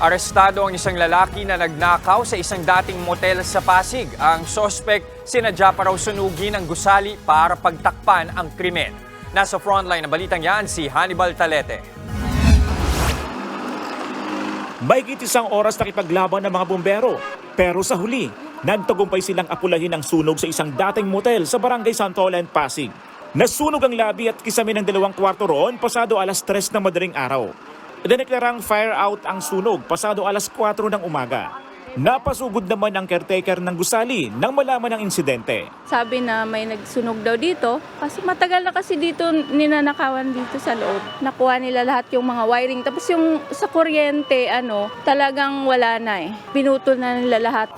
Arestado ang isang lalaki na nagnakaw sa isang dating motel sa Pasig. Ang sospek sinadya pa raw sunugin ang gusali para pagtakpan ang krimen. Nasa frontline ng balitang yan si Hannibal Talete. Mahigit isang oras nakipaglaban ng mga bumbero. Pero sa huli, nagtagumpay silang apulahin ang sunog sa isang dating motel sa Barangay Santolan, Pasig. Nasunog ang labi at kisame ng dalawang kwarto roon pasado alas 3 ng madaling araw. Dineklarang fire out ang sunog pasado alas 4 ng umaga. Napasugod naman ang caretaker ng gusali nang malaman ang insidente. Sabi na may nagsunog daw dito kasi matagal na kasi dito ninanakawan dito sa loob. Nakuha nila lahat yung mga wiring. Tapos yung sa kuryente, ano, talagang wala na eh. Pinutol na nila lahat.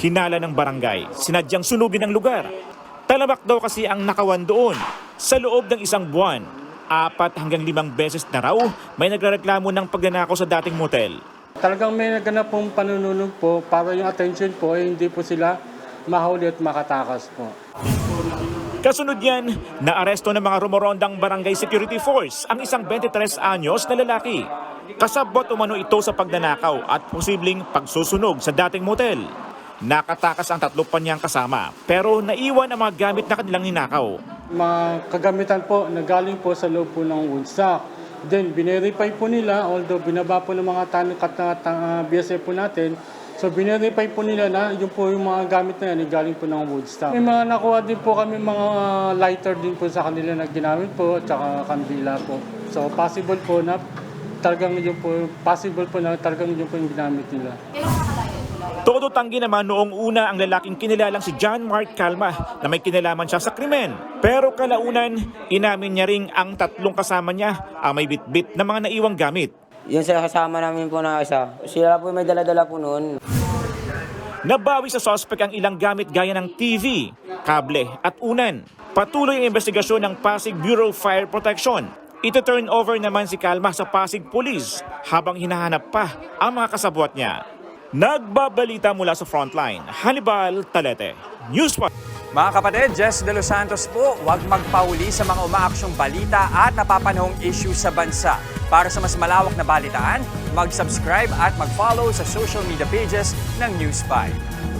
Hinala ng barangay, sinadyang sunugin ang lugar. Talamak daw kasi ang nakawan doon. Sa loob ng isang buwan, apat hanggang limang beses na raw may nagrereklamo ng pagnanakaw sa dating motel. Talagang may naganap pong panununog po para yung attention po ay hindi po sila mahuli at makatakas po. Kasunod yan, naaresto ng mga rumorondang barangay security force ang isang 23 anyos na lalaki. Kasabot umano ito sa pagnanakaw at posibleng pagsusunog sa dating motel. Nakatakas ang tatlo pa niyang kasama pero naiwan ang mga gamit na kanilang ninakaw. Mga kagamitan po na galing po sa loob po ng woodstock. Then, binerify po nila, although binaba po ng mga tanikat na uh, BSF po natin, so binerify po nila na yung po yung mga gamit na yan, galing po ng woodstock. May mga nakuha din po kami mga lighter din po sa kanila na ginamit po, at saka kandila po. So, possible po na talagang yun po, possible po na talagang yun po yung ginamit nila. Todo tanggi naman noong una ang lalaking kinilalang si John Mark Calma na may kinalaman siya sa krimen. Pero kalaunan, inamin niya ring ang tatlong kasama niya ang may bitbit na mga naiwang gamit. Yung sa kasama namin po na isa, sila po may dala-dala po noon. Nabawi sa suspect ang ilang gamit gaya ng TV, kable at unan. Patuloy ang investigasyon ng Pasig Bureau of Fire Protection. Ito turn over naman si Kalma sa Pasig Police habang hinahanap pa ang mga kasabwat niya. Nagbabalita mula sa frontline, Hannibal Talete, News Watch. Mga kapatid, Jess De Los Santos po, huwag magpahuli sa mga umaaksyong balita at napapanahong issue sa bansa. Para sa mas malawak na balitaan, mag-subscribe at mag-follow sa social media pages ng News 5.